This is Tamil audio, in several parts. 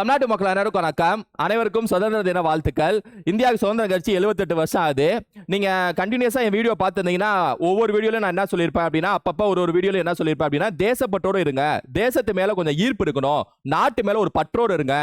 தமிழ்நாட்டு மக்கள் அனைவருக்கும் வணக்கம். அனைவருக்கும் சுதந்திர தின வாழ்த்துக்கள். இந்தியாவுக்கு சுதந்திர கட்சி 78 வருஷம் ஆகுது. நீங்கள் கண்டினியூஸாக என் வீடியோ பார்த்துருந்தீங்கன்னா ஒவ்வொரு வீடியோல நான் என்ன சொல்லியிருப்பேன் அப்படின்னா அப்பப்போ ஒரு ஒரு வீடியோவில் என்ன சொல்லியிருப்பேன் அப்படின்னா தேசப்பற்றோடு இருங்க. தேசத்து மேலே கொஞ்சம் ஈர்ப்பு இருக்கணும். நாட்டு மேலே ஒரு பற்றோடு இருங்க.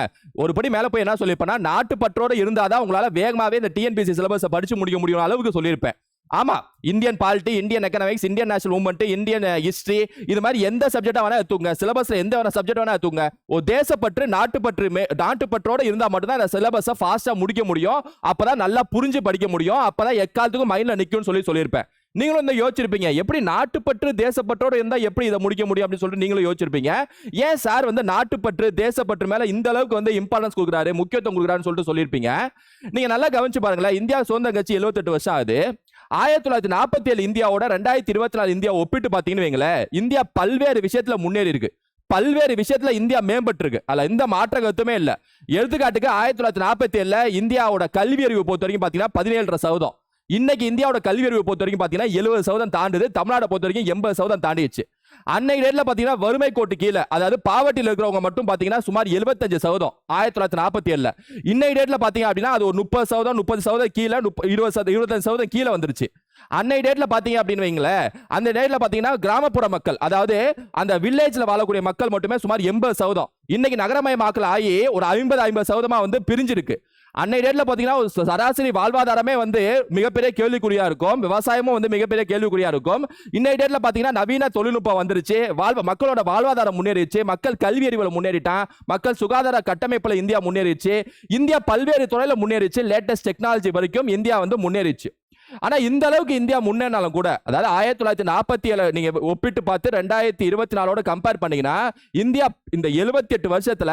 ஒரு படி போய் என்ன சொல்லியிருப்பேன்னா நாட்டு பற்றோடு இருந்தால் தான் உங்களால் வேகமாகவே இந்த டிஎன்பிசி சிலபஸை படித்து முடிக்க முடியும் அளவுக்கு சொல்லியிருப்பேன். ஆமா Indian polity Indian economics Indian national movement Indian history இது மாதிரி எந்த சப்ஜெக்டா வேணா எடுத்துங்க சிலபஸ்ல எந்த வேணா சப்ஜெக்ட் வேணா எடுத்துங்க ஒரு தேசப்பற்று நாட்டுப்பற்று மே- நாட்டுப்பற்றோட இருந்தா மட்டும்தான் இந்த சிலபஸை ஃபாஸ்டா முடிக்க முடியும். அப்பதான் நல்லா புரிஞ்சு படிக்க முடியும். அப்பதான் எக்காலத்துக்கும் மைண்ட்ல நிக்கும்னு சொல்லி சொல்லியிருப்பேன். நீங்களும் இந்த யோசிச்சிருப்பீங்க. எப்படி நாட்டுப்பற்று தேசப்பற்றோடு இருந்தால் எப்படி இதை முடிக்க முடியும் அப்படின்னு சொல்லிட்டு நீங்களும் யோசிச்சிருப்பீங்க. ஏன் சார் வந்து நாட்டுப்பற்று தேசப்பற்று மேலே இந்த அளவுக்கு வந்து இம்பார்ட்டன்ஸ் கொடுக்குறாரு முக்கியத்துவம் கொடுக்குறாருன்னு சொல்லிட்டு சொல்லியிருப்பீங்க. நீங்கள் நல்லா கவனிச்சு பாருங்களேன். இந்தியா சுதந்திர கட்சி 78 வருஷம் ஆகுது. ஆயிரத்தி தொள்ளாயிரத்தி நாற்பத்தி ஏழு இந்தியாவோட ரெண்டாயிரத்தி இருபத்தி நாலு இந்தியா ஒப்பிட்டு பார்த்தீங்கன்னு வைங்களேன் இந்தியா பல்வேறு விஷயத்தில் முன்னேறி இருக்கு. பல்வேறு விஷயத்துல இந்தியா மேம்பட்டு இருக்கு அதுல எந்த மாற்ற கருத்துமே இல்லை. எடுத்துக்காட்டுக்கு ஆயிரத்தி தொள்ளாயிரத்தி நாற்பத்தி ஏழுல இந்தியாவோட கல்வி அறிவு பொறுத்த வரைக்கும் பார்த்தீங்கன்னா பதினேழு சதவீதம். இன்னைக்கு இந்தியாவோட கல்வி அறிவு பொறுத்த வரைக்கும் பார்த்தீங்கன்னா எழுபது சதவீதம் தாண்டுது. தமிழ்நாடு பொறுத்த வரைக்கும் எண்பது சதவீதம் தாண்டிடுச்சு. அன்னை டேட்ல பாத்தீங்கன்னா வறுமை கோட்டு கீழே. அதாவது பாவட்டியில் இருக்கிறவங்க மட்டும் பாத்தீங்கன்னா சுமார் 75% சதவீதம். ஆயிரத்தி தொள்ளாயிரத்தி நாற்பத்தி ஏழுல இன்னை டேட்ல பாத்தீங்க அப்படின்னா அது ஒரு முப்பது சதவீதம் முப்பது சதவீதம் கீழே முப்ப- இருபது சதவீதம் இருபத்தஞ்சு சதவீதம் கீழே வந்துருச்சு. அன்னை டேட்ல பாத்தீங்க அப்படின்னு வைங்களேன் அந்த டேட்ல பாத்தீங்கன்னா கிராமப்புற மக்கள் அதாவது அந்த வில்லேஜ்ல வாழக்கூடிய மக்கள் மட்டுமே சுமார் எண்பது சதவீதம். இன்னைக்கு நகரமயமாக்கல் ஆகி ஒரு ஐம்பது ஐம்பது சதவீதமா வந்து பிரிஞ்சிருக்கு. அன்னை டேட்ல பாத்தீங்கன்னா சராசரி வாழ்வாதாரமே வந்து மிகப்பெரிய கேள்விக்குறியா இருக்கும். விவசாயமும் வந்து மிகப்பெரிய கேள்விக்குறியா இருக்கும். இன்னை டேட்ல பாத்தீங்கன்னா நவீன தொழில்நுட்பம் வந்துருச்சு. வாழ்வ மக்களோட வாழ்வாதாரம் முன்னேறிச்சு மக்கள் கல்வி அறிவில் முன்னேறிட்டான். மக்கள் சுகாதார கட்டமைப்புல இந்தியா முன்னேறிச்சு. இந்தியா பல்வேறு துறையில முன்னேறிச்சு. லேட்டஸ்ட் டெக்னாலஜி வரைக்கும் இந்தியா வந்து முன்னேறிச்சு. ஆனா இந்த அளவுக்கு இந்தியா முன்னேறாலும் கூட அதாவது ஆயிரத்தி தொள்ளாயிரத்தி நாற்பத்தி ஏழு நீங்க ஒப்பிட்டு பார்த்து ரெண்டாயிரத்தி இருபத்தி நாலோட கம்பேர் பண்ணீங்கன்னா இந்தியா இந்த 78 எட்டு வருஷத்துல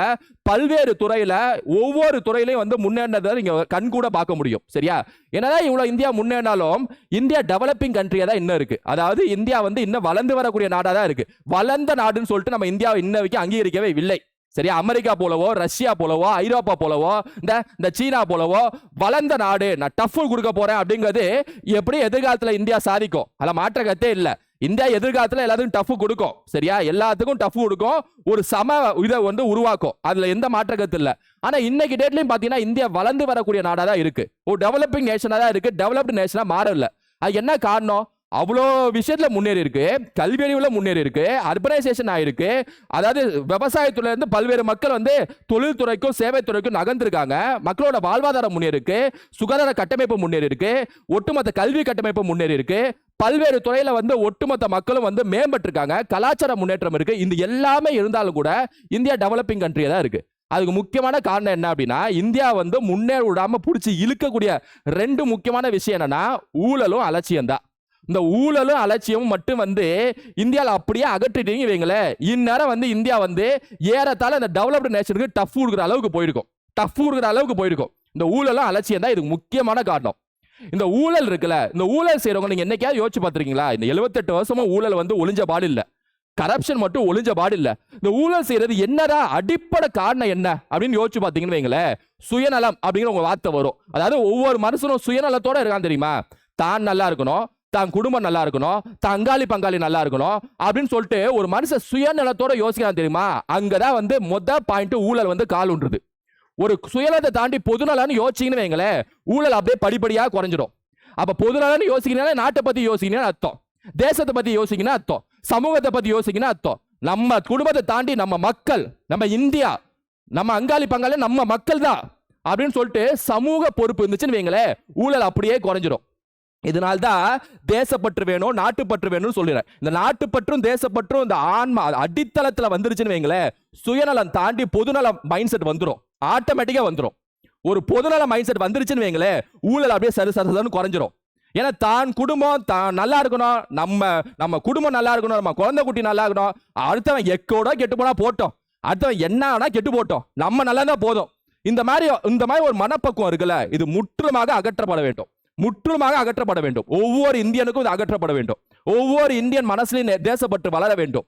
பல்வேறு துறையில ஒவ்வொரு துறையிலையும் வந்து முன்னேறினதை நீங்க கண் கூட பார்க்க முடியும். சரியா? என்னதான் இவ்வளவு இந்தியா முன்னேறினாலும் இந்தியா டெவலப்பிங் கண்ட்ரியா தான் இன்னும் இருக்கு. அதாவது இந்தியா வந்து இன்னும் வளர்ந்து வரக்கூடிய நாடா தான் இருக்கு. வளர்ந்த நாடுன்னு சொல்லிட்டு நம்ம இந்தியாவை இன்ன வரைக்கும் அங்கீகரிக்கவே இல்லை. சரியா? அமெரிக்கா போலவோ ரஷ்யா போலவோ ஐரோப்பா போலவோ இந்த இந்த சீனா போலவோ வளர்ந்த நாடு நான் டஃப் கொடுக்க போறேன் அப்படிங்கிறது எப்படி எதிர்காலத்துல இந்தியா சாதிக்கும்? அதில் மாற்ற கத்தே இல்ல. இந்தியா எதிர்காலத்துல எல்லாத்துக்கும் டஃப் கொடுக்கும். சரியா? எல்லாத்துக்கும் டஃப் கொடுக்கும். ஒரு சம இதை வந்து உருவாக்கும். அதுல எந்த மாற்ற கத்து இல்ல. ஆனா இன்னைக்கு டேட்லையும் பாத்தீங்கன்னா இந்தியா வளர்ந்து வரக்கூடிய நாடாக தான் இருக்கு. ஒரு டெவலப்பிங் நேஷனாக தான் இருக்கு. டெவலப்டு நேஷனா மாறல அது என்ன காரணம்? அவ்வளோ விஷயத்தில் முன்னேறி இருக்கு. கல்வி அறிவில் முன்னேறி இருக்கு. அர்பனைசேஷன் ஆயிருக்கு. அதாவது விவசாயத்துல இருந்து பல்வேறு மக்கள் வந்து தொழில்துறைக்கும் சேவைத்துறைக்கும் நகர்ந்துருக்காங்க. மக்களோட வாழ்வாதாரம் முன்னேறி இருக்கு. சுகாதார கட்டமைப்பு முன்னேறி இருக்கு. ஒட்டுமொத்த கல்வி கட்டமைப்பு முன்னேறி இருக்கு. பல்வேறு துறையில வந்து ஒட்டுமொத்த மக்களும் வந்து மேம்பட்டிருக்காங்க. கலாச்சார முன்னேற்றம் இருக்கு. இந்த எல்லாமே இருந்தாலும் கூட இந்தியா டெவலப்பிங் கண்ட்ரியா தான் இருக்கு. அதுக்கு முக்கியமான காரணம் என்ன அப்படின்னா இந்தியா வந்து முன்னேற விடாம பிடிச்சி இழுக்கக்கூடிய ரெண்டு முக்கியமான விஷயம் என்னன்னா ஊழலும் அலட்சியம் தான் இந்த ஊழலும் அலட்சியமும் மட்டும் வந்து இந்தியாவில் அப்படியே அகற்றிட்டீங்க வைங்களேன் இந்நேரம் வந்து இந்தியா வந்து ஏறத்தாழ இந்த டெவலப்டு நேஷனுக்கு டஃப் கொடுக்குற அளவுக்கு போயிருக்கும். டஃப் கொடுக்குற அளவுக்கு போயிருக்கும். இந்த ஊழலும் அலட்சியம் தான் இதுக்கு முக்கியமான காரணம். இந்த ஊழல் இருக்குல்ல இந்த ஊழல் செய்கிறவங்க நீங்கள் என்னைக்காவது யோசிச்சு பார்த்துருக்கீங்களா? இந்த எழுபத்தெட்டு வருஷமும் ஊழல் வந்து ஒளிஞ்ச பாடு இல்லை. கரப்ஷன் மட்டும் ஒளிஞ்ச பாடு இல்லை. இந்த ஊழல் செய்யறது என்னடா அடிப்படை காரணம் என்ன? அப்படின்னு யோசிச்சு பார்த்தீங்கன்னு வைங்களேன் சுயநலம் அப்படிங்கிற உங்க வார்த்தை வரும். அதாவது ஒவ்வொரு மனுஷனும் சுயநலத்தோட இருக்கான் தெரியுமா? தான் நல்லா இருக்கணும் தான் குடும்பம் நல்லா இருக்கணும் தான் அங்காளி பங்காளி நல்லா இருக்கணும் அப்படின்னு சொல்லிட்டு ஒரு மனுஷன் சுயநலத்தோட யோசிக்கிறான் தெரியுமா? அங்கதான் வந்து மொத்த பாயிண்ட் ஊழல் வந்து கால் உண்டுது ஒரு சுயநலத்தை தாண்டி பொதுநலன்னு யோசிச்சிங்கன்னு வைங்களேன் ஊழல் அப்படியே படிப்படியா குறைஞ்சிடும். அப்போ பொதுநலன்னு யோசிக்கிறீங்கன்னா நாட்டை பற்றி யோசிக்கிறீங்கன்னா அர்த்தம். தேசத்தை பத்தி யோசிக்கணும் அர்த்தம். சமூகத்தை பத்தி யோசிக்கணும் அர்த்தம். நம்ம குடும்பத்தை தாண்டி நம்ம மக்கள் நம்ம இந்தியா நம்ம அங்காளி பங்காளி நம்ம மக்கள் தான் அப்படின்னு சொல்லிட்டு சமூக பொறுப்பு இருந்துச்சுன்னு வைங்களேன் ஊழல் அப்படியே குறைஞ்சிடும். இதனால் தான் தேசப்பற்று வேணும் நாட்டுப்பற்று வேணும்னு சொல்லிடுறேன் இந்த நாட்டுப்பற்றும் தேசப்பற்றும் இந்த ஆன்மா அடித்தளத்தில் வந்துருச்சுன்னு வைங்களேன் சுயநலம் தாண்டி பொதுநலம் மைண்ட் செட் வந்துடும் ஆட்டோமேட்டிக்காக வந்துடும் ஒரு பொதுநல மைண்ட் செட் வந்துருச்சுன்னு வைங்களேன் ஊழல் அப்படியே சரி சரி குறைஞ்சிரும். ஏன்னா தான் குடும்பம் தான் நல்லா இருக்கணும் நம்ம நம்ம குடும்பம் நல்லா இருக்கணும் நம்ம குழந்தை குட்டி நல்லா இருக்கணும் அடுத்தவன் எக்கோட கெட்டு போனா போட்டோம். அடுத்தவன் என்ன ஆனா கெட்டு போட்டோம். நம்ம நல்லா தான் போதும். இந்த மாதிரி இந்த மாதிரி ஒரு மனப்பக்குவம் இருக்குல்ல இது முற்றுமாக அகற்றப்பட வேண்டும். முற்றிலுமாக அகற்றப்பட வேண்டும். ஒவ்வொரு இந்தியனுக்கும் இது அகற்றப்பட வேண்டும். ஒவ்வொரு இந்தியன் மனசுலையும் தேசப்பட்டு தேசப்பற்று வளர வேண்டும்.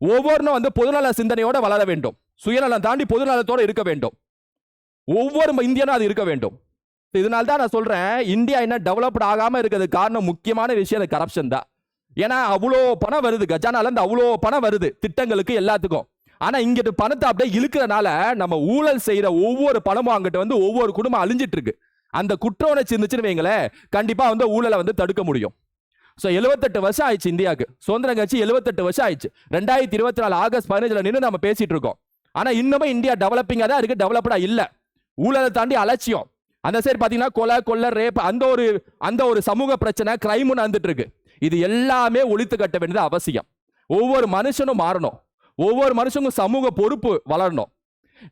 ஒவ்வொருனும் வந்து பொதுநல சிந்தனையோட வளர வேண்டும். சுயநலம் தாண்டி பொதுநலத்தோடு இருக்க வேண்டும். ஒவ்வொரு இந்தியனும் அது இருக்க வேண்டும். இதனால தான் நான் சொல்கிறேன் இந்தியா என்ன டெவலப்ட் ஆகாமல் இருக்கிறது காரணம் முக்கியமான விஷயம் அது கரப்ஷன் தான். ஏன்னா அவ்வளோ பணம் வருது கஜானாலேருந்து அவ்வளோ பணம் வருது திட்டங்களுக்கு எல்லாத்துக்கும். ஆனால் இங்கிட்டு பணத்தை அப்படியே இழுக்கிறனால நம்ம ஊழல் செய்கிற ஒவ்வொரு பணமும் அங்கிட்ட வந்து ஒவ்வொரு குடும்பம் அழிஞ்சிட்டு இருக்கு. அந்த குற்ற உணர்ச்சி இருந்துச்சுன்னு வைங்களேன் கண்டிப்பாக வந்து ஊழலை வந்து தடுக்க முடியும். ஸோ எழுபத்தெட்டு வருஷம் ஆயிடுச்சு இந்தியாவுக்கு. சுதந்திரம் கட்சி எழுபத்தெட்டு வருஷம் ஆயிடுச்சு. ரெண்டாயிரத்தி இருபத்தி நாலு ஆகஸ்ட் பதினஞ்சில் நின்று நம்ம பேசிட்டு இருக்கோம். ஆனால் இன்னமும் இந்தியா டெவலப்பிங்காக தான் இருக்குது டெவலப்படாக இல்லை. ஊழலை தாண்டி அலட்சியம். அந்த சைடு பார்த்தீங்கன்னா கொலை கொள்ளை ரேப் அந்த ஒரு அந்த ஒரு சமூக பிரச்சனை கிரைமுன்னு வந்துட்டு இருக்கு. இது எல்லாமே ஒழித்து கட்ட வேண்டியது அவசியம். ஒவ்வொரு மனுஷனும் மாறணும். ஒவ்வொரு மனுஷனுக்கும் சமூக பொறுப்பு வளரணும்.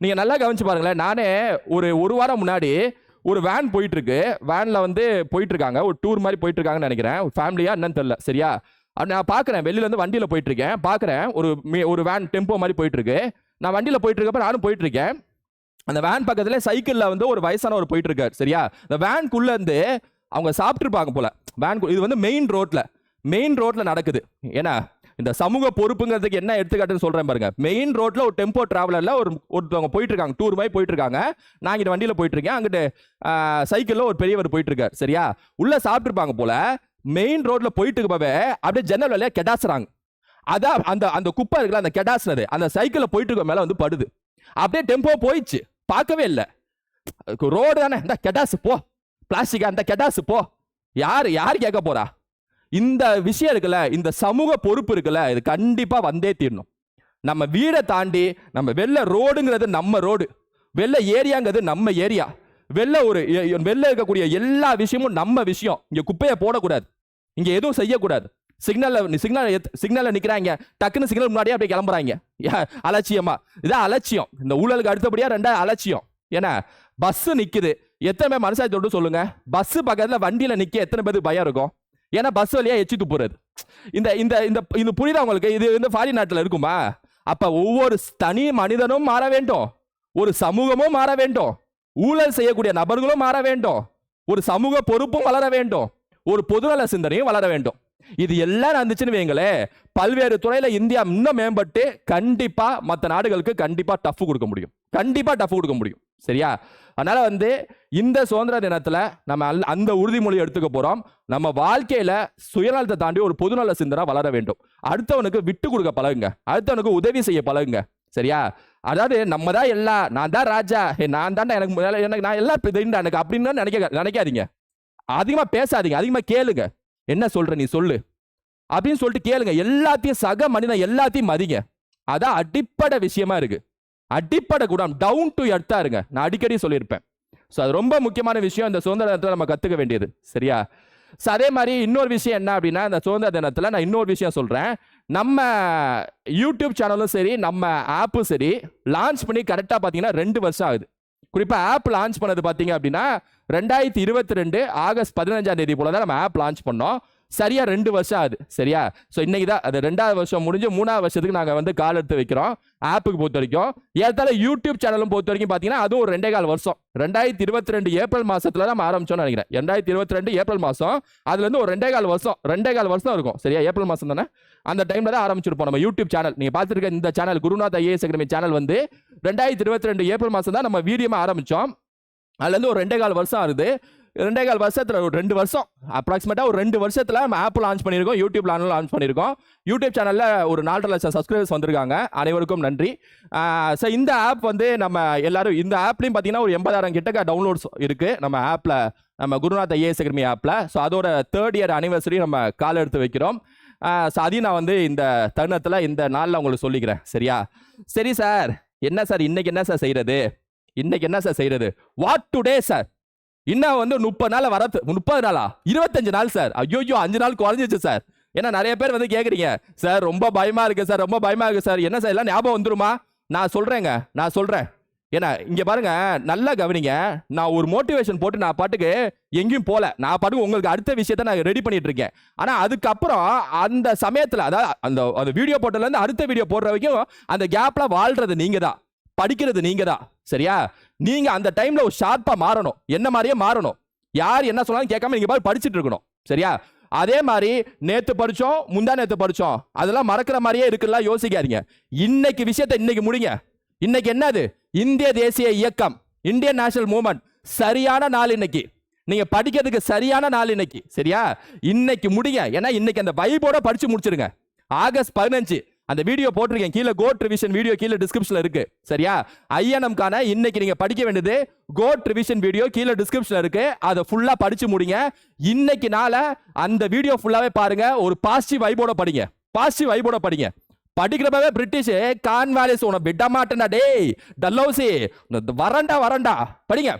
நீங்கள் நல்லா கவனிச்சு பாருங்களேன். நானே ஒரு ஒரு வாரம் முன்னாடி ஒரு வேன் போயிட்டு இருக்கு வேன்ல வந்து போயிட்டு இருக்காங்க ஒரு டூர் மாதிரி போயிட்டு இருக்காங்கன்னு நினைக்கிறேன் ஃபேமிலியா என்னன்னு தெரியல. சரியா? நான் பார்க்குறேன் வெளியில இருந்து வண்டியில போயிட்டு இருக்கேன் பார்க்குறேன் ஒரு ஒரு வேன் டெம்போ மாதிரி போயிட்டு இருக்கு நான் வண்டியில போயிட்டு இருக்கப்ப நானும் போயிட்டு இருக்கேன் அந்த வேன் பக்கத்துல சைக்கிள்ல வந்து ஒரு வயசானவர் போயிட்டு இருக்காரு சரியா? இந்த வேன்குள்ள இருந்து அவங்க சாப்பிட்டுருப்பாங்க போல. வேன் இது வந்து மெயின் ரோட்ல மெயின் ரோட்ல நடக்குது. ஏன்னா இந்த சமூக பொறுப்புங்கிறதுக்கு என்ன எடுத்துக்காட்டுன்னு சொல்கிறேன் பாருங்க. மெயின் ரோட்ல ஒரு டெம்போ டிராவலர்ல ஒரு ஒருத்தவங்க போயிட்டு இருக்காங்க டூர் மாதிரி போயிட்டு இருக்காங்க நான் இங்கிட்ட வண்டியில் போயிட்டு இருக்கேன் அங்கிட்டு சைக்கிளில் ஒரு பெரியவர் போயிட்டுருக்காரு. சரியா? உள்ளே சாப்பிட்ருப்பாங்க போல. மெயின் ரோட்டில் போயிட்டு இருக்கப்பவே அப்படியே ஜன்னல் வழியாக கெடாசுறாங்க. அதான் அந்த அந்த குப்பை இருக்குல்ல அந்த கெடாசுனது அந்த சைக்கிளில் போயிட்டு இருக்க மேலே வந்து படுது. அப்படியே டெம்போ போயிடுச்சு. பார்க்கவே இல்லை. ரோடு தானே. இந்த கெடாசு போ. பிளாஸ்டிக்கா அந்த கெடாசு போ. யார் யார் கேட்க போறா? இந்த விஷயம் இருக்குல்ல இந்த சமூக பொறுப்பு இருக்குல்ல இது கண்டிப்பாக வந்தே தீரணும். நம்ம வீடை தாண்டி நம்ம வெளில ரோடுங்கிறது நம்ம ரோடு. வெளில ஏரியாங்கிறது நம்ம ஏரியா. வெளில ஒரு வெளில இருக்கக்கூடிய எல்லா விஷயமும் நம்ம விஷயம். இங்கே குப்பையை போடக்கூடாது. இங்கே எதுவும் செய்யக்கூடாது. சிக்னலில் சிக்னல் சிக்னலில் நிற்கிறாங்க டக்குன்னு சிக்னல் முன்னாடியே அப்படியே கிளம்புறாங்க. அலட்சியமா. இதான் அலட்சியம். இந்த ஊழலுக்கு அடுத்தபடியாக ரெண்டா அலட்சியம். ஏன்னா பஸ்ஸு நிற்குது எத்தனை பேர் மனசாட்சி தொட்டு சொல்லுங்க? பஸ்ஸு பக்கத்தில் வண்டியில் நிற்க எத்தனை பேருக்கு பயம் இருக்கும்? ஏன்னா பஸ் வழியா எச்சி துப்புறது இந்த இந்த இந்த இது புரியுதா உங்களுக்கு இது வந்து ஃபாரின் நாட்டில் இருக்குமா அப்போ ஒவ்வொரு தனி மனிதனும் மாற வேண்டும். ஒரு சமூகமும் மாற வேண்டும். ஊழல் செய்யக்கூடிய நபர்களும் மாற வேண்டும். ஒரு சமூக பொறுப்பும் வளர வேண்டும். ஒரு பொதுநல சிந்தனையும் வளர வேண்டும். இது எல்லாம் நடந்துச்சுன்னு வைங்களே பல்வேறு துறையில இந்தியா இன்னும் மேம்பட்டு கண்டிப்பா மற்ற நாடுகளுக்கு கண்டிப்பா டஃப் கொடுக்க முடியும். கண்டிப்பா டஃப் கொடுக்க முடியும். சரியா? அதனால வந்து இந்த சுதந்திர தினத்துல நம்ம அல் அந்த உறுதிமொழி எடுத்துக்க போறோம். நம்ம வாழ்க்கையில சுயநலத்தை தாண்டி ஒரு பொதுநல சிந்தனை வளர வேண்டும். அடுத்தவனுக்கு விட்டு கொடுக்க பழகுங்க. அடுத்தவனுக்கு உதவி செய்ய பழகுங்க. சரியா? அதாவது நம்ம தான் எல்லாம் நான் தான் ராஜா. ஹே, நான் தான் எனக்கு எனக்கு நான் எல்லாம் தெரியுண்டா எனக்கு அப்படின்னு நினைக்க நினைக்காதீங்க. அதிகமாக பேசாதீங்க. அதிகமாக கேளுங்க. என்ன சொல்ற நீ சொல்லு. அப்படின்னு சொல்லிட்டு கேளுங்க. எல்லாத்தையும் சக மனிதன் எல்லாத்தையும் மதிங்க. அதான் அடிப்படை விஷயமா இருக்கு. அடிப்படை டவுன் டு எர்த்தாக இருங்க. நான் அடிக்கடி சொல்லியிருப்பேன். ஸோ அது ரொம்ப முக்கியமான விஷயம். இந்த சுதந்திர தினத்தில் நம்ம கற்றுக்க வேண்டியது. சரியா? ஸோ அதே மாதிரி இன்னொரு விஷயம் என்ன அப்படின்னா இந்த சுதந்திர தினத்தில் நான் இன்னொரு விஷயம் சொல்கிறேன் நம்ம யூடியூப் சேனலும் சரி நம்ம ஆப்பும் சரி லான்ச் பண்ணி கரெக்டாக பார்த்தீங்கன்னா ரெண்டு வருஷம் ஆகுது. குறிப்பாக ஆப் லான்ச் பண்ணது பார்த்தீங்க அப்படின்னா ரெண்டாயிரத்தி இருபத்தி ரெண்டு ஆகஸ்ட் பதினஞ்சாம் தேதி போல தான் நம்ம ஆப் லான்ச் பண்ணோம். சரியா ரெண்டு வருஷம் ஆகுது. சரியா? ஸோ இன்னைக்கு தான் அது ரெண்டாவது வருஷம் முடிஞ்சு மூணாவது வருஷத்துக்கு நாங்கள் வந்து கால் எடுத்து வைக்கிறோம். ஆப்புக்கு பொறுத்த வரைக்கும். ஏற்றால யூடியூப் சேனலும் பொறுத்த வரைக்கும் பார்த்தீங்கன்னா அதுவும் ஒரு ரெண்டே கால் வருஷம். ரெண்டாயிரத்தி இருபத்தி ரெண்டு ஏப்ரல் மாசத்துல நம்ம ஆரம்பிச்சோம்னு நினைக்கிறேன். ரெண்டாயிரத்தி இருபத்தி ரெண்டு ஏப்ரல் மாசம். அதுல இருந்து ஒரு ரெண்டே கால் வருஷம். ரெண்டே கால் வருஷம் இருக்கும். சரியா? ஏப்ரல் மாசம் தானே? அந்த டைம்ல தான் ஆரம்பிச்சிருப்போம் நம்ம யூடியூப் சேனல் நீங்க பார்த்துருக்க இந்த channel Gurunath IAS academy channel வந்து ரெண்டாயிரத்தி இருபத்தி ரெண்டு ஏப்ரல் மாசம் தான் நம்ம வீடியோமா ஆரம்பிச்சோம். அதுல இருந்து ஒரு ரெண்டே கால் வருஷம் ஆகுது. ரெண்டே கால் வருஷத்தில் ஒரு ரெண்டு வருஷம். அப்ராக்சிமேட்டாக ஒரு ரெண்டு வருஷத்தில் நம்ம ஆப் லான்ச் பண்ணியிருக்கோம். யூடியூப் லான்ச் பண்ணியிருக்கோம். யூடியூப் சேனலில் ஒரு நாலரை லட்சம் சப்ஸ்கிரைபர்ஸ் வந்திருக்காங்க. அனைவருக்கும் நன்றி. ஸோ இந்த ஆப் வந்து நம்ம எல்லாரும் இந்த ஆப்லையும் பார்த்தீங்கன்னா ஒரு எண்பதாயிரம் கிட்டக்க டவுன்லோட்ஸ் இருக்குது நம்ம ஆப்பில் நம்ம குருநாத் ஐஏஎஸ் அகாடமி ஆப்பில் ஸோ அதோட தேர்ட் இயர் அனிவர்சரி நம்ம கால் எடுத்து வைக்கிறோம். ஸோ அதையும் நான் வந்து இந்த தருணத்தில் இந்த நாளில் உங்களுக்கு சொல்லிக்கிறேன். சரியா? சரி சார் என்ன சார் இன்றைக்கி என்ன சார் செய்கிறது இன்றைக்கி என்ன சார் செய்கிறது வாட் டுடே சார் இன்னும் வந்து முப்பது நாள் வர முப்பது நாளா? இருபத்தஞ்சு நாள் சார். ஐயோ அஞ்சு நாள் குறைஞ்சிச்சு சார். ஏன்னா நிறைய பேர் வந்து கேட்குறீங்க சார் ரொம்ப பயமா இருக்கு சார். ரொம்ப பயமா இருக்கு சார். என்ன சார்? எல்லாம் ஞாபகம் வந்துருமா? நான் சொல்றேங்க நான் சொல்றேன். ஏன்னா இங்க பாருங்க நல்லா கவனிங்க. நான் ஒரு மோட்டிவேஷன் போட்டு நான் பாட்டுக்கு எங்கேயும் போல. நான் பாட்டுக்கு உங்களுக்கு அடுத்த விஷயத்த நான் ரெடி பண்ணிட்டு இருக்கேன். ஆனா அதுக்கப்புறம் அந்த சமயத்துல அதாவது அந்த அந்த வீடியோ போட்டதுல இருந்து அடுத்த வீடியோ போடுற வரைக்கும் அந்த கேப்ல வாழ்றது நீங்க தான் படிக்கிறது நீங்க தான் சரியா? நீங்க அந்த டைம்ல ஒரு ஷார்ப்பா மாறணும். என்ன மாதிரியே மாறணும். யார் என்ன சொன்னாலும் கேட்காம நீங்க பாரு படிச்சுட்டு இருக்கணும். சரியா? அதே மாதிரி நேத்து படிச்சோம் முந்தா நேத்து படிச்சோம். அதெல்லாம் மறக்கிற மாதிரியே இருக்குல்ல யோசிக்காதீங்க. இன்னைக்கு விஷயத்த இன்னைக்கு முடிங்க. இன்னைக்கு என்னது? இந்திய தேசிய இயக்கம். Indian national movement. சரியான நாள் இன்னைக்கு. நீங்க படிக்கிறதுக்கு சரியான நாள் இன்னைக்கு. சரியா? இன்னைக்கு முடிங்க. ஏன்னா இன்னைக்கு அந்த வைபோட படிச்சு முடிச்சிருங்க. ஆகஸ்ட் பதினஞ்சு. அந்த வீடியோ போட்டிருக்கேன். கீழே கோட் ரிவிஷன் வீடியோ கீழே டிஸ்கிரிப்ஷன்ல இருக்கு. சரியா? ஐஎன்எம்கான இன்னைக்கு நீங்க படிக்க வேண்டியது கோட் ரிவிஷன் வீடியோ கீழே டிஸ்கிரிப்ஷன்ல இருக்கு. அதை ஃபுல்லா படிச்சு முடிங்க. இன்னைக்கு நாள அந்த வீடியோ ஃபுல்லாவே பாருங்க. ஒரு பாசிட்டிவ் வைபோட படிங்க. பாசிட்டிவ் வைபோட படிங்க. படிக்கிறப்பவே பிரிட்டிஷ் கான்வாலிஸ் உன விட மாட்டேன்டா டேய். டல்லௌசி வரண்டா வரண்டா. படிங்க.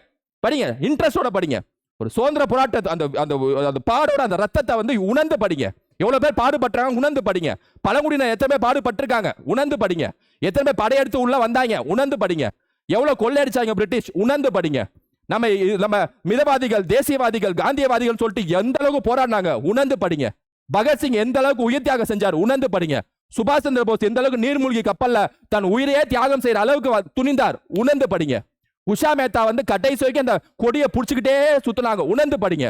படிங்க. இன்ட்ரெஸ்டோட படிங்க. ஒரு சுதந்திர போராட்டத்தை அந்த அந்த அந்த பாடோட அந்த ரத்தத்தை வந்து உணர்ந்து படிங்க. எவ்வளோ பேர் பாடுபட்டுறாங்க? உணர்ந்து படிங்க. பழங்குடியினர் எத்தனை பேர் பாடுபட்டிருக்காங்க? உணர்ந்து படிங்க. எத்தனை பேர் படையெடுத்து உள்ள வந்தாங்க? உணர்ந்து படிங்க. எவ்வளோ கொள்ளையடிச்சாங்க பிரிட்டிஷ்? உணர்ந்து படிங்க. நம்ம நம்ம மிதவாதிகள் தேசியவாதிகள் காந்தியவாதிகள் சொல்லிட்டு எந்த அளவுக்கு போராடினாங்க? உணர்ந்து படிங்க. பகத்சிங் எந்த அளவுக்கு உயிர் தியாகம் செஞ்சார்? உணர்ந்து படிங்க. சுபாஷ் சந்திர போஸ் எந்த அளவுக்கு நீர்மூழ்கி கப்பல்ல தன் உயிரையே தியாகம் செய்யற அளவுக்கு வ- துணிந்தார்? உணர்ந்து படிங்க. உஷா மேத்தா வந்து கடைசி வரைக்கும் அந்த கொடியை பிடிச்சிக்கிட்டே சுத்துனாங்க. உணர்ந்து படிங்க.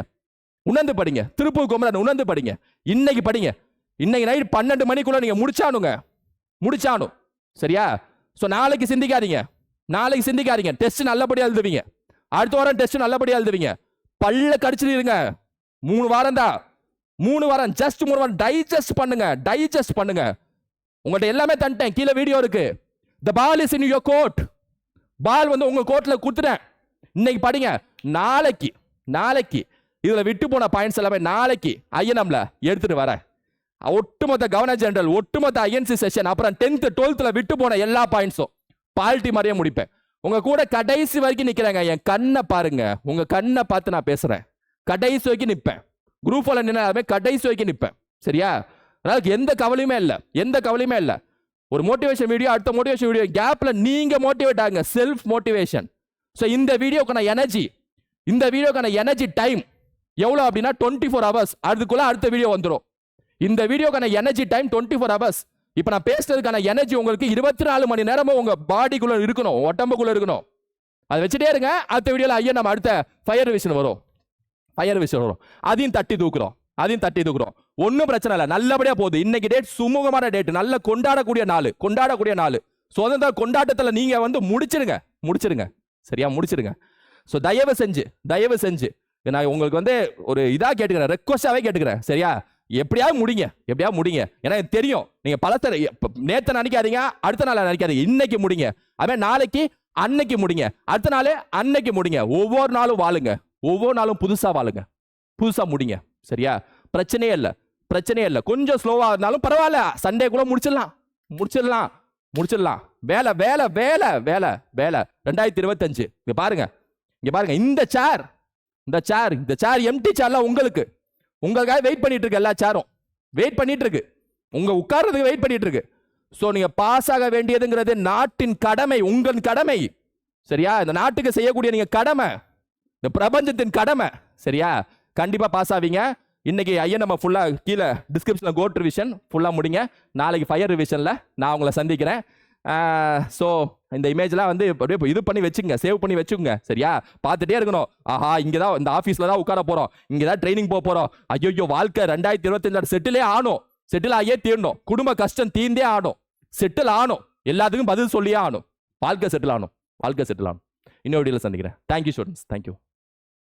உணர்ந்து படிங்க. திருப்பூர் குமரன் உணர்ந்து படிங்க. இன்னைக்கு படிங்க. இன்னைக்கு நைட் பன்னெண்டு மணிக்குள்ள நீங்க முடிச்சானுங்க. முடிச்சானும். சரியா? ஸோ நாளைக்கு சிந்திக்காதீங்க. நாளைக்கு சிந்திக்காதீங்க. டெஸ்ட் நல்லபடியாக எழுதுவீங்க. அடுத்த வாரம் டெஸ்ட் நல்லபடியாக எழுதுவீங்க. பல்ல கடிச்சிருங்க மூணு வாரம் தான். மூணு வாரம் ஜஸ்ட் மூணு வாரம். டைஜஸ்ட் பண்ணுங்க. டைஜஸ்ட் பண்ணுங்க. உங்கள்கிட்ட எல்லாமே தந்துட்டேன். கீழே வீடியோ இருக்கு. The ball is in your court ball வந்து உங்க கோட்ல கொடுத்துட்டேன் இன்னைக்கு படிங்க. நாளைக்கு நாளைக்கு. இதில் விட்டு போன பாயிண்ட்ஸ் எல்லாமே நாளைக்கு ஐஎன்எம்ல எடுத்துட்டு வரேன். ஒட்டுமொத்த கவர்னர் ஜெனரல் ஒட்டுமொத்த ஐஎன்சி செஷன் அப்புறம் டென்த் டுவெல்த்தில் விட்டு போன எல்லா பாயிண்ட்ஸும் பால்ட்டி மாதிரியே முடிப்பேன். உங்க கூட கடைசி வரைக்கும் நிற்கிறாங்க என் கண்ணை பாருங்க. உங்க கண்ணை பார்த்து நான் பேசுறேன். கடைசி வரைக்கும் நிற்பேன் குரூப் ஒன்ல நின்னாலுமே கடைசி வரைக்கும் நிற்பேன் சரியா? அதாவது எந்த கவலையுமே இல்லை. எந்த கவலையுமே இல்லை. ஒரு மோட்டிவேஷன் வீடியோ அடுத்த மோட்டிவேஷன் வீடியோ கேப்ல நீங்க மோட்டிவேட் ஆகுங்க. செல்ஃப் மோட்டிவேஷன் ஸோ இந்த வீடியோக்கான எனர்ஜி இந்த வீடியோக்கான எனர்ஜி டைம் எவ்வளோ அப்படின்னா டுவெண்ட்டி ஃபோர் ஹவர்ஸ் அதுக்குள்ளே அடுத்த வீடியோ வந்துடும் இந்த வீடியோக்கான energy time twenty four hours இப்போ நான் பேசுறதுக்கான எனர்ஜி உங்களுக்கு இருபத்தி நாலு மணி நேரமும் உங்கள் பாடிக்குள்ளே இருக்கணும் உடம்புக்குள்ளே இருக்கணும். அதை வச்சுட்டே இருங்க. அடுத்த வீடியோவில் ஐயா நம்ம அடுத்த ஃபயர் விஷன் வரும். ஃபயர் விஷன் வரும். அதையும் தட்டி தூக்குறோம். அதையும் தட்டி தூக்குறோம். ஒன்றும் பிரச்சனை இல்லை. நல்லபடியாக போகுது. இன்னைக்கு டேட் சுமூகமான டேட் நல்ல கொண்டாடக்கூடிய நாள். கொண்டாடக்கூடிய நாள். சுதந்திர கொண்டாட்டத்தில் நீங்கள் வந்து முடிச்சிருங்க. முடிச்சிருங்க. சரியா? முடிச்சிருங்க. ஸோ தயவு செஞ்சு தயவு செஞ்சு நான் உங்களுக்கு வந்து ஒரு இதாக கேட்டுக்கிறேன். ரெக்வஸ்டாகவே கேட்டுக்கிறேன். சரியா? எப்படியாவது முடிங்க. எப்படியாவது முடிங்க. ஏன்னா எனக்கு தெரியும். நீங்கள் பலத்தை நேற்று நினைக்காதீங்க அடுத்த நாள் நினைக்காதீங்க. இன்னைக்கு முடிங்க. அதே நாளைக்கு அன்னைக்கு முடிங்க. அடுத்த நாள் அன்னைக்கு முடிங்க. ஒவ்வொரு நாளும் வாழுங்க. ஒவ்வொரு நாளும் புதுசாக வாழுங்க. புதுசாக முடிங்க. சரியா? பிரச்சனையே இல்லை. பிரச்சனையே இல்லை. கொஞ்சம் ஸ்லோவாக இருந்தாலும் பரவாயில்ல. சண்டே கூட முடிச்சிடலாம். முடிச்சிடலாம். முடிச்சிடலாம். வேலை வேலை வேலை வேலை வேலை. ரெண்டாயிரத்தி இருபத்தஞ்சு. இங்கே பாருங்க. இங்கே பாருங்க. இந்த சேர் இந்த சேர் இந்த சேர் எம்டி சேர்லாம் உங்களுக்கு. உங்களுக்காக வெயிட் பண்ணிட்டு இருக்கு எல்லா சேரும் வெயிட் பண்ணிட்டு இருக்கு உங்க உட்கார்றதுக்கு வெயிட் பண்ணிட்டு இருக்கு ஸோ நீங்க பாஸ் ஆக வேண்டியதுங்கிறது நாட்டின் கடமை உங்கள் கடமை. சரியா? இந்த நாட்டுக்கு செய்யக்கூடிய நீங்க கடமை. இந்த பிரபஞ்சத்தின் கடமை. சரியா? கண்டிப்பா பாஸ் ஆவீங்க. இன்னைக்கு ஐயன் நம்ம ஃபுல்லா கீழே டிஸ்கிரிப்ஷனில் கோட் ரிவிஷன் ஃபுல்லா முடிங்க. நாளைக்கு ஃபயர் ரிவிஷன்ல நான் உங்களை சந்திக்கிறேன். ஸோ இந்த இமேஜ்லாம் வந்து அப்படியே இது பண்ணி வச்சுங்க சேவ் பண்ணி வச்சுக்கோங்க சரியா? பார்த்துட்டே இருக்கணும். ஆஹா இங்கே தான் இந்த ஆஃபீஸில் தான் உட்கார போகிறோம் இங்கே தான் ட்ரைனிங் போக போகிறோம் ஐயோ வாழ்க்கை ரெண்டாயிரத்தி இருபத்தஞ்சாறு செட்டிலே ஆனும். செட்டில் ஆகியே தீரணும். குடும்ப கஷ்டம் தீர்ந்தே ஆனும். செட்டில் ஆனும். எல்லாத்துக்கும் பதில் சொல்லியே ஆனும். வாழ்க்கை செட்டில் ஆனும். வாழ்க்கை செட்டில் ஆகணும் இன்னொரு வீடியோவில் சந்திக்கிறேன். Thank you students thank you